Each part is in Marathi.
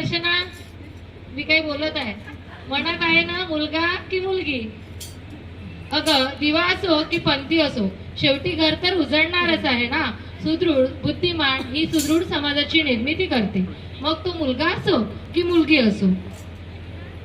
दर्शना मी काही बोलत आहे. म्हणत आहे ना मुलगा की मुलगी? अगं दिवा असो की पंथी असो शेवटी घर तर उजळणारच आहे ना. सुदृढ बुद्धिमान ही सुदृढ समाजाची निर्मिती करते. मग तो मुलगा असो की मुलगी असो?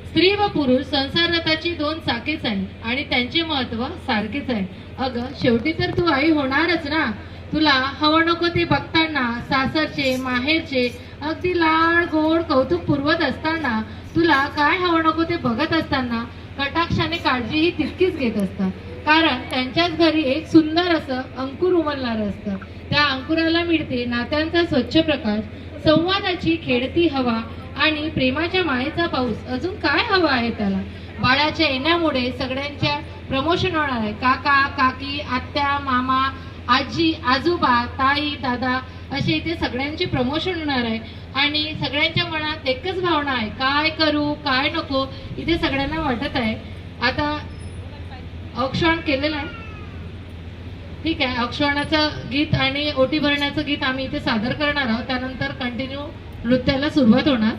स्त्री व पुरुष संसाररथाची दोन चाकेच आहे आणि त्यांचे महत्त्व सारखेच आहे. अगं शेवटी तर तू आई होणारच ना. तुला हवं नको ते बघताना सासरचे माहेरचे अगदी लाड गोड कौतुक पुरवत असताना तुला काय हवं नको ते बघत असताना कटाक्षाने काळजीही तितकीच घेत असतात. कारण त्यांच्याच घरी एक सुंदर असं अंकुर उमलणारं असतं. त्या अंकुराला मिळते नात्यांचा स्वच्छ प्रकाश संवादाची खेळती हवा आणि प्रेमाच्या मायेचा पाऊस. अजून काय हवा आहे त्याला? बाळाच्या येण्यामुळे सगळ्यांच्या प्रमोशन होणार आहे. काका काकी आत्या मामा आजी आजोबा ताई दादा असे इथे सगळ्यांची प्रमोशन होणार आहे. आणि सगळ्यांच्या मनात एकच भावना आहे काय करू काय नको इथे सगळ्यांना वाटत आहे. आता औक्षण केलेलं आहे. ठीक आहे औक्षणाचं गीत आणि ओटी भरण्याचं गीत आम्ही इथे सादर करणार आहोत. त्यानंतर कंटिन्यू नृत्याला सुरुवात होणार.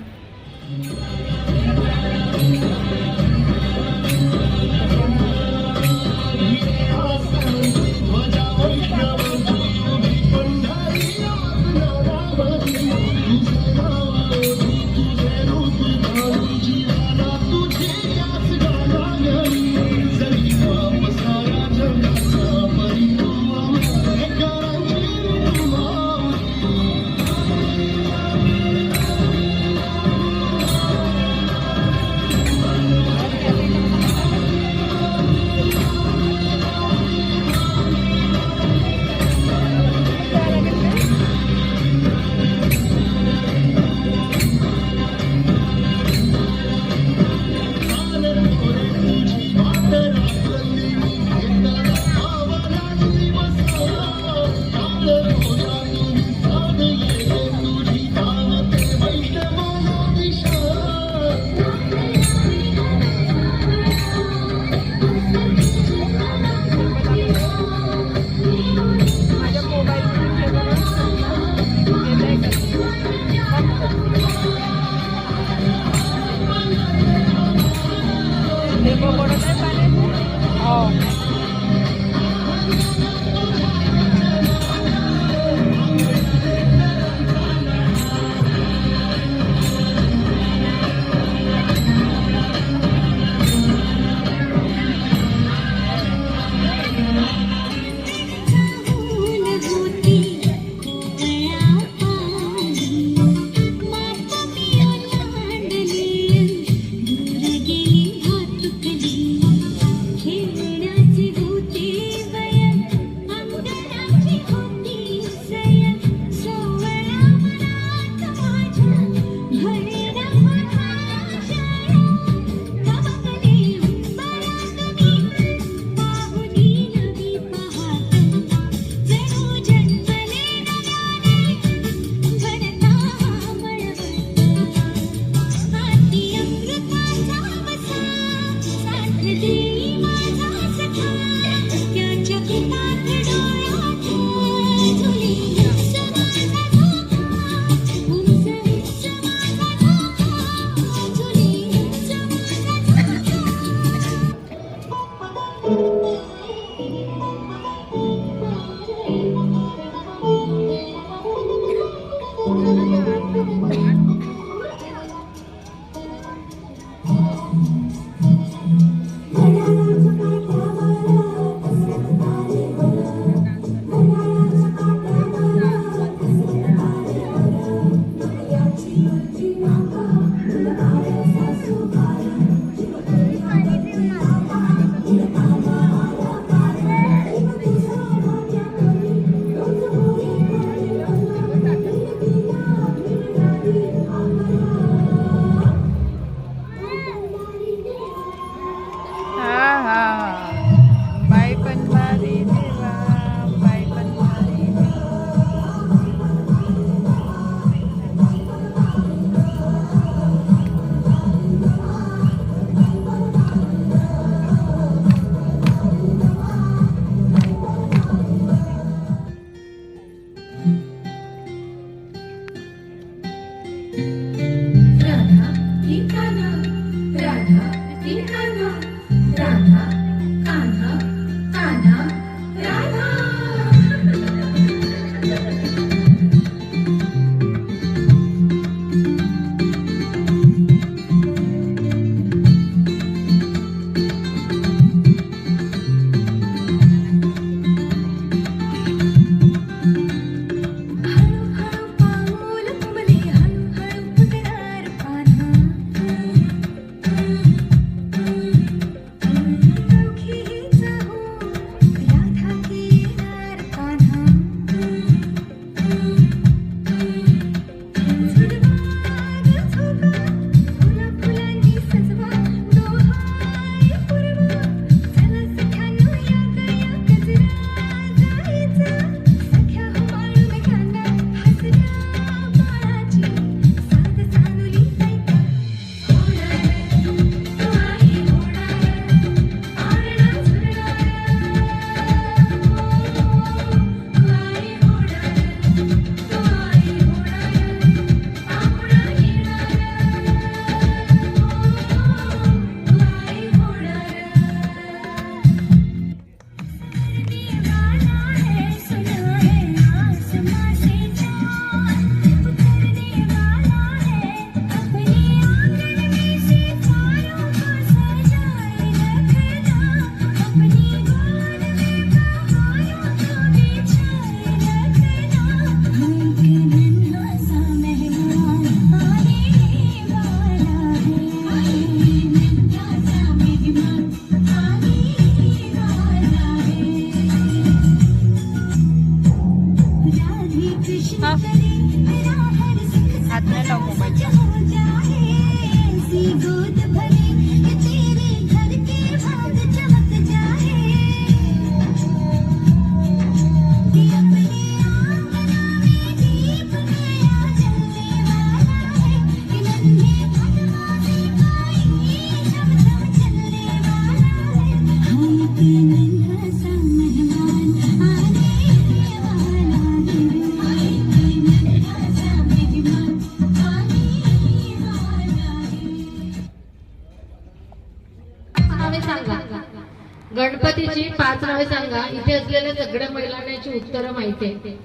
गणपतीची पाच नावे सांगा. इथे असलेल्या सगळ्या महिलांना याची उत्तरं माहिती आहे.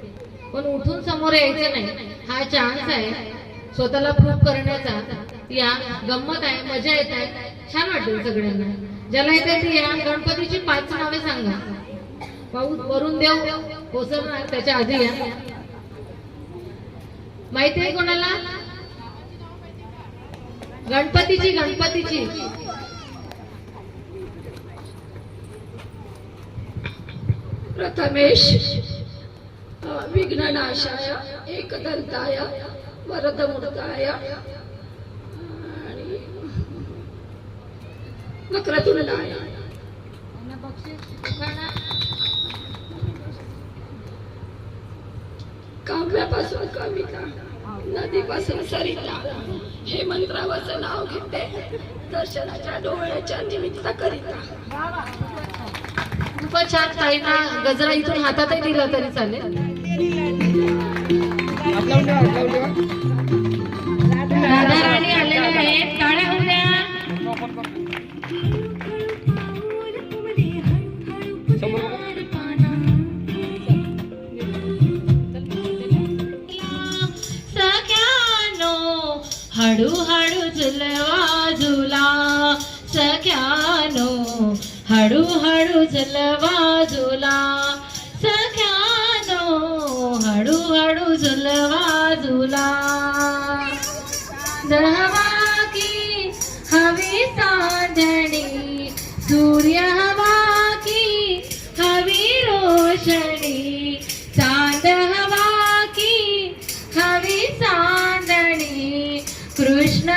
पण उठून समोर यायचं नाही. हा चान्स आहे. स्वतःला प्रूव्ह करण्याचा. या गंमत आहे मजा येत आहे. छान वाटेल सगळ्यांना. ज्याला येते ती या गणपतीची पाच नावे सांगा. पाऊस वरून देव कोसळणार त्याच्या आधी या. माहिती आहे कोणाला? गणपतीची गणपतीची. प्रथमेश विघ्ननाशाय एकदंताय वरदमूर्ताय आणि वक्रतुंडाय काव्यापासून कविता नदीपासून सरिता हे मंत्रावरचं नाव घेते दर्शनाच्या डोळ्याच्या निमित्त करिता. खूपच छान ताईंना गजरा इथून हातातही दिला तरी चालेल. हात राधा राणी आलेल्या आहेत. काळ्या होऊ हळूहळू झुलवा झुला. सख्यानो हळू हळू झुलवा सख्यानो हळू हळू झुलवा दहवा की हवी साधणी सूर्य हवा की हवी रोशनी. चांद हवा की हवी चांदणी कृष्ण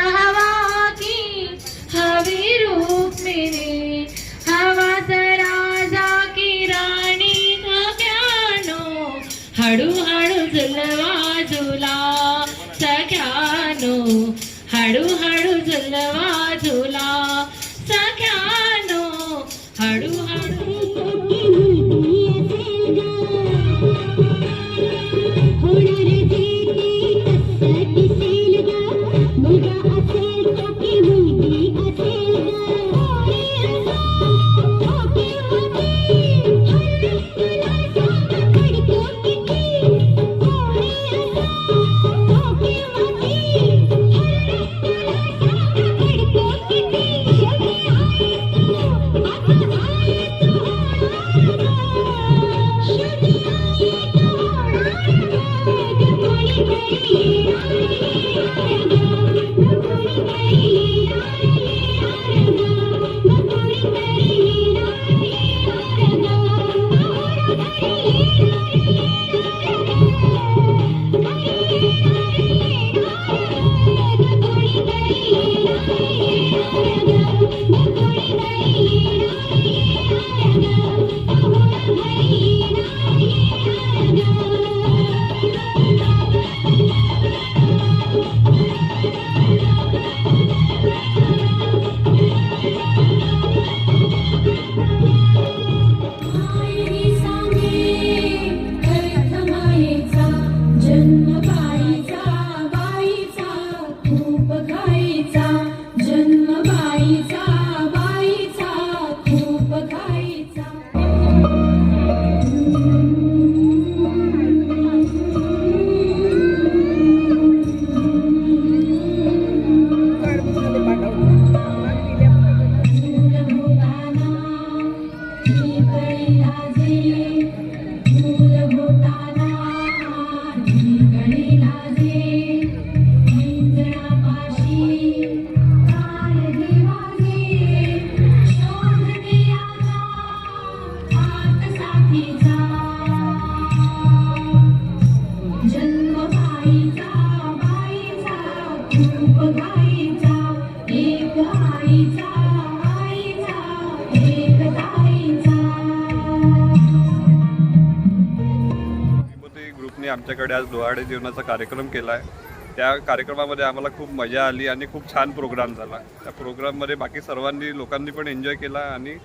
आमच्याकडे आज डोहाडे जेवणाचा कार्यक्रम केला आहे त्या कार्यक्रमामध्ये आम्हाला खूप मजा आली आणि खूप छान प्रोग्राम झाला. त्या प्रोग्राममध्ये बाकी सर्वांनी लोकांनी पण एन्जॉय केला आणि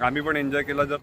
आम्ही पण एन्जॉय केला. जर